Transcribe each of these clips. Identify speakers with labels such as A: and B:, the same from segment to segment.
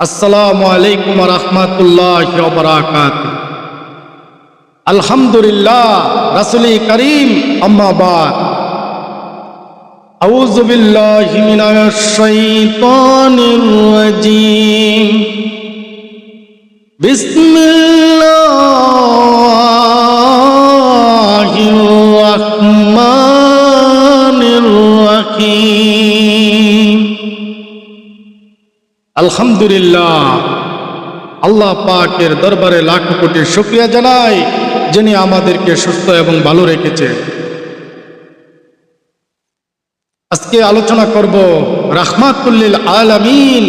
A: আসসালামু আলাইকুম রহমতুল্লাহ বরাকাত আলহামদুলিল্লাহ রাসুল করিম আম্মাবাদ أعوذ بالله من الشيطان الرجيم بسم আলহামদুলিল্লাহ। আল্লাহ পাকের দরবারে লাখ কোটি শুক্রিয়া জানাই, যিনি আমাদেরকে সুস্থ এবং ভালো রেখেছে। আজকে আলোচনা করব রাহমাতুল্লিল আলামিন।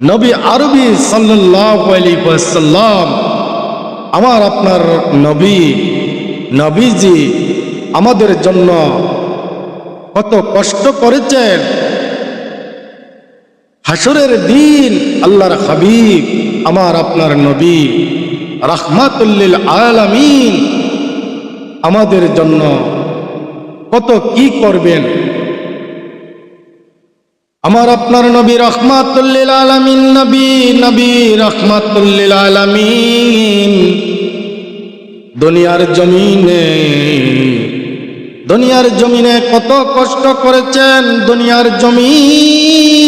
A: নবী আরবি ওয়াসাল্লাম, আমার আপনার নবী, নবীজি আমাদের জন্য কত কষ্ট করেছেন। হাসরের দিন আল্লাহর হাবিব, আমার আপনার নবী, রাহমাতুল্লিল আলামিন। আমাদের জন্য কত কি করবেন? আমার আপনার নবী রহমাতুল্লিল আলামিন, নবী নবী রহমাতুল্লিল আলামিন। দুনিয়ার জমিনে দুনিয়ার জমিনে কত কষ্ট করেছেন, দুনিয়ার জমিনে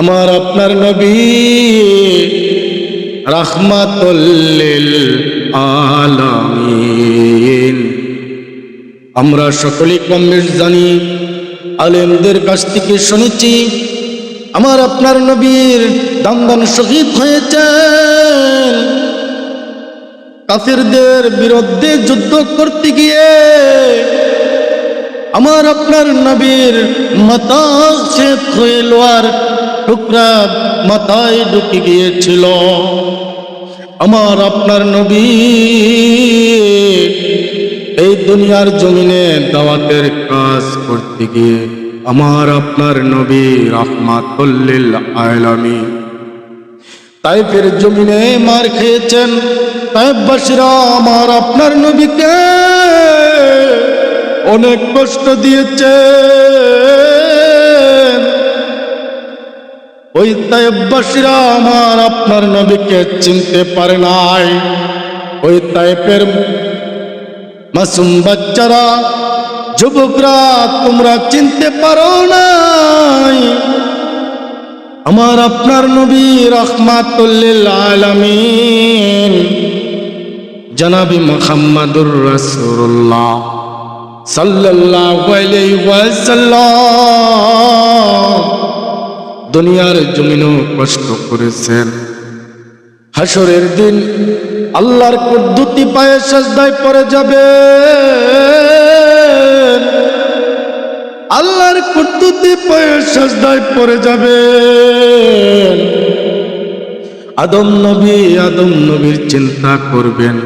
A: আমার আপনার নবী রাহমাতুল্লিল আলামিন। আমরা সকলেই কম জানি, আলেমদের কাছ থেকে শুনেছি, আমার আপনার নবীর দান দান শহীদ হয়েছেন। কাফিরদের বিরুদ্ধে যুদ্ধ করতে গিয়ে আমার আপনার নবীর মাথা লোয়ার টুকরা মাথায় ঢুকে গিয়েছিল। আমার আপনার নবী এই দুনিয়ার জমিনে দাওয়াতের কাজ করতে গিয়ে আমার আপনার নবী রহমাতুল্লিল আলামী তাইফের জমিনে মার খেয়েছেন। তাইফবাসীরা আমার আপনার নবীকে অনেক কষ্ট দিয়েছে ওই তাইফবাসীরা আমার আপনার নবীকে চিনতে পারে নাই। ওই তাইফের মাসুম বাচ্চারা, যুবকরা তোমরা চিনতে পারো নাই। আমার আপনার নবী রহমাতুল্লিল আলামিন, জনাবি মোহাম্মদুর ওয়াসাল্লাম দুনিয়ার জমিনও কষ্ট করেছেন। হাসরের দিন আল্লাহর কুদ্দুতি পায়ে সাজদায় পড়ে যাবে আল্লাহর কুদ্দুতি পায়ে সাজদায় পড়ে যাবে আদম নবী, আদম নবীর চিন্তা করবেন।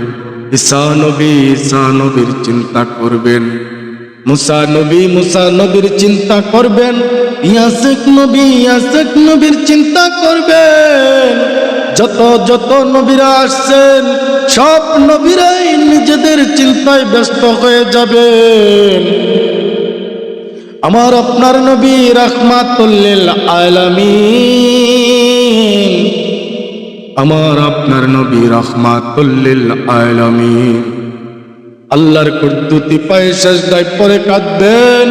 A: ঈসা নবী, ঈসা চিন্তা করবেন। মুসা নবী, মুসা চিন্তা করবেন। ইয়াসেক নবী, ইয়াসেক নবীর চিন্তা করবেন। যত যত নবীরা আসছেন, সব নবীরাই নিজেদের চিন্তায় ব্যস্ত হয়ে যাবেন। আমার আপনার নবী রহমাতুল্লিল আলামিন। আমার আপনার নবী রহমাতুল্লিল আলামিন। আল্লাহর কুদ্দুতি পায়ে সাজদায় পরে কাঁদবেন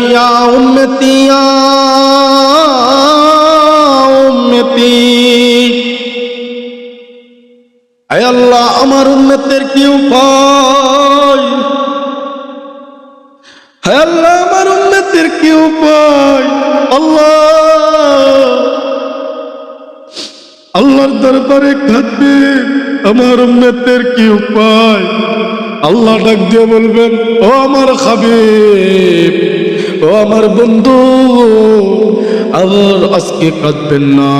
A: আল্লাহ, আমার উম্মতের কি উপায়? হায় আল্লাহ, আমার উম্মতের কি উপায়? আল্লাহ আল্লাহর দরবারে কাঁদবে। আমার উম্মতের কি উপায়? আল্লাহ ডাক দিয়ে বলবেন, ও আমার হাবিব, ও আমার বন্ধু আবার আজকে কাঁদবেন না।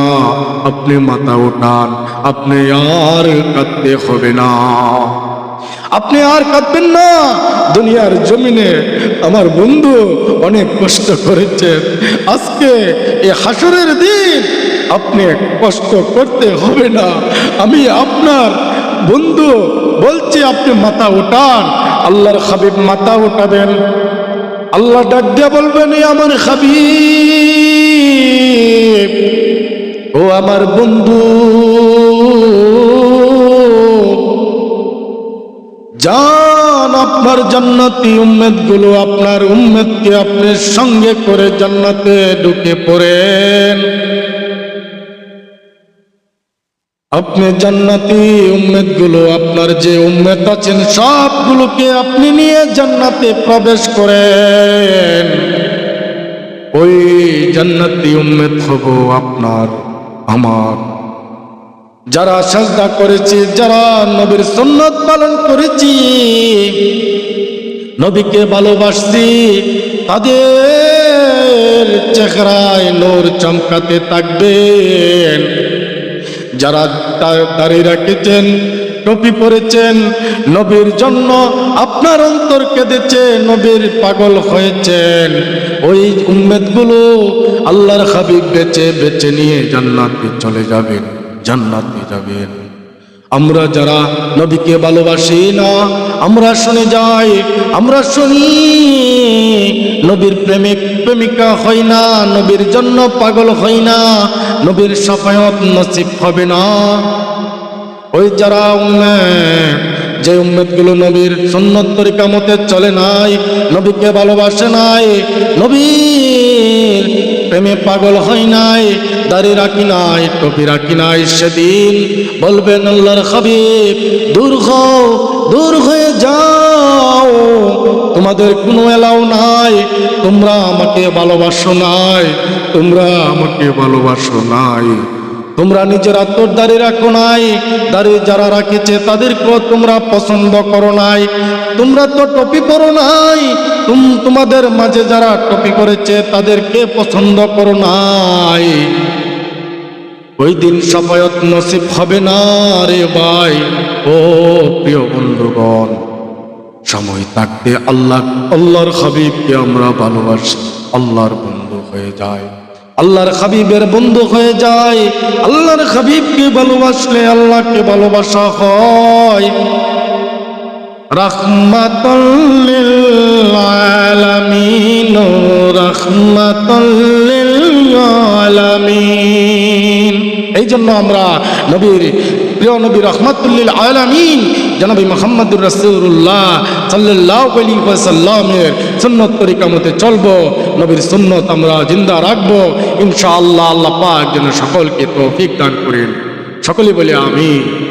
A: আপনি মাথা ওঠান আপনি আর কাঁদতে হবে না। আপনি আর কাঁদবেন না। দুনিয়ার জমিনে আমার বন্ধু অনেক কষ্ট করেছেন আজকে এ হাসরের দিন আপনি কষ্ট করতে হবে না। আমি আপনার বন্ধু বলছি, আপনি মাথা উঠান। আল্লাহর হাবিব মাথা উঠাবেন। আল্লাহ ডাক দিয়ে বলবেন, "এ আমার হাবিব আমার বন্ধু যান আপনার জান্নাতি উম্মেদগুলো আপনার উম্মেদকে আপনি সঙ্গে করে জান্নাতে ঢুকে পড়েন। আপনি জান্নাতি উম্মেদগুলো আপনার যে উম্মেদ আছেন, সবগুলোকে আপনি নিয়ে জান্নাতে প্রবেশ করেন। ওই জান্নাতি উম্মেদ হব আপনার, আমার যারা সাজদা করেছি, যারা নবীর সুন্নত পালন করেছি, নবীকে ভালোবাসছি, তাদের চেহারায় নোর চমকাতে থাকবেন। যারা দাঁড়িয়ে দাড়ি রাখেছেন, টপি পরেছেন, নবীর জন্য আপনার অন্তর কেঁদেছে নবীর পাগল হয়েছেন। ওই উম্মেদগুলো আল্লাহর হাবিব বেচে বেছে নিয়ে জান্নাতে চলে যাবেন। জান্নাতে যাবেন। আমরা যারা নবীকে ভালোবাসি না, আমরা শুনে যাই, আমরা শুনি, নবীর প্রেমিক, প্রেমিকা হই না, নবীর জন্য পাগল হই না, নবীর সাফায়ত নসিব হবে না। ওই যারা যে উম্মেদগুলো নবীর সুন্নত তরিকা মতে চলে নাই, নবীকে ভালোবাসে নাই, নবীর প্রেমে পাগল হয় নাই, দাড়ি রাখি নাই, টপি রাখি নাই, সেদিন বলবেন আল্লাহর হাবিব, দূর হও, দূর হয়ে যাও, তোমাদের কোনো এলাও নাই, তোমরা আমাকে ভালোবাসো নাই, তোমরা আমাকে ভালোবাসো নাই। তোমরা নিজের আত্মর দাঁড়িয়ে রাখো নাই। দাঁড়িয়ে যারা রাখেছে তাদেরকেও তোমরা পছন্দ করো নাই। তোমরা তো টপি পরো নাই। তুম, তোমাদের মাঝে যারা টপি করেছে তাদেরকে পছন্দ করো নাই। ওই দিন সাফায়ত নসিব হবে না রে ভাই। ও প্রিয় বন্ধুগণ, সময় থাকতে আল্লাহ, আল্লাহর হাবিবকে আমরা ভালোবাসি। আল্লাহর বন্ধু হয়ে যায়। আল্লাহর হাবিবের বন্ধু হয়ে যায়। আল্লাহর হাবিবকে ভালোবাসলে আল্লাহকে ভালোবাসা হয়। রহমাতুল্লিল আলামিন এই জন্য আমরা নবীর প্রিয় নবী রহমতুল্লিল আলামিন, জনাবি মোহাম্মদুর রাসূলুল্লাহ সাল্লাল্লাহু আলাইহি ওয়াসাল্লামের সুন্নত তরিকা মতে চলবো, নবীর সুন্নত আমরা জিন্দা রাখব, ইনশাআল্লাহ আল্লাহ পাক যেন সকলকে তৌফিক দান করেন। সকলে বলে আমিন।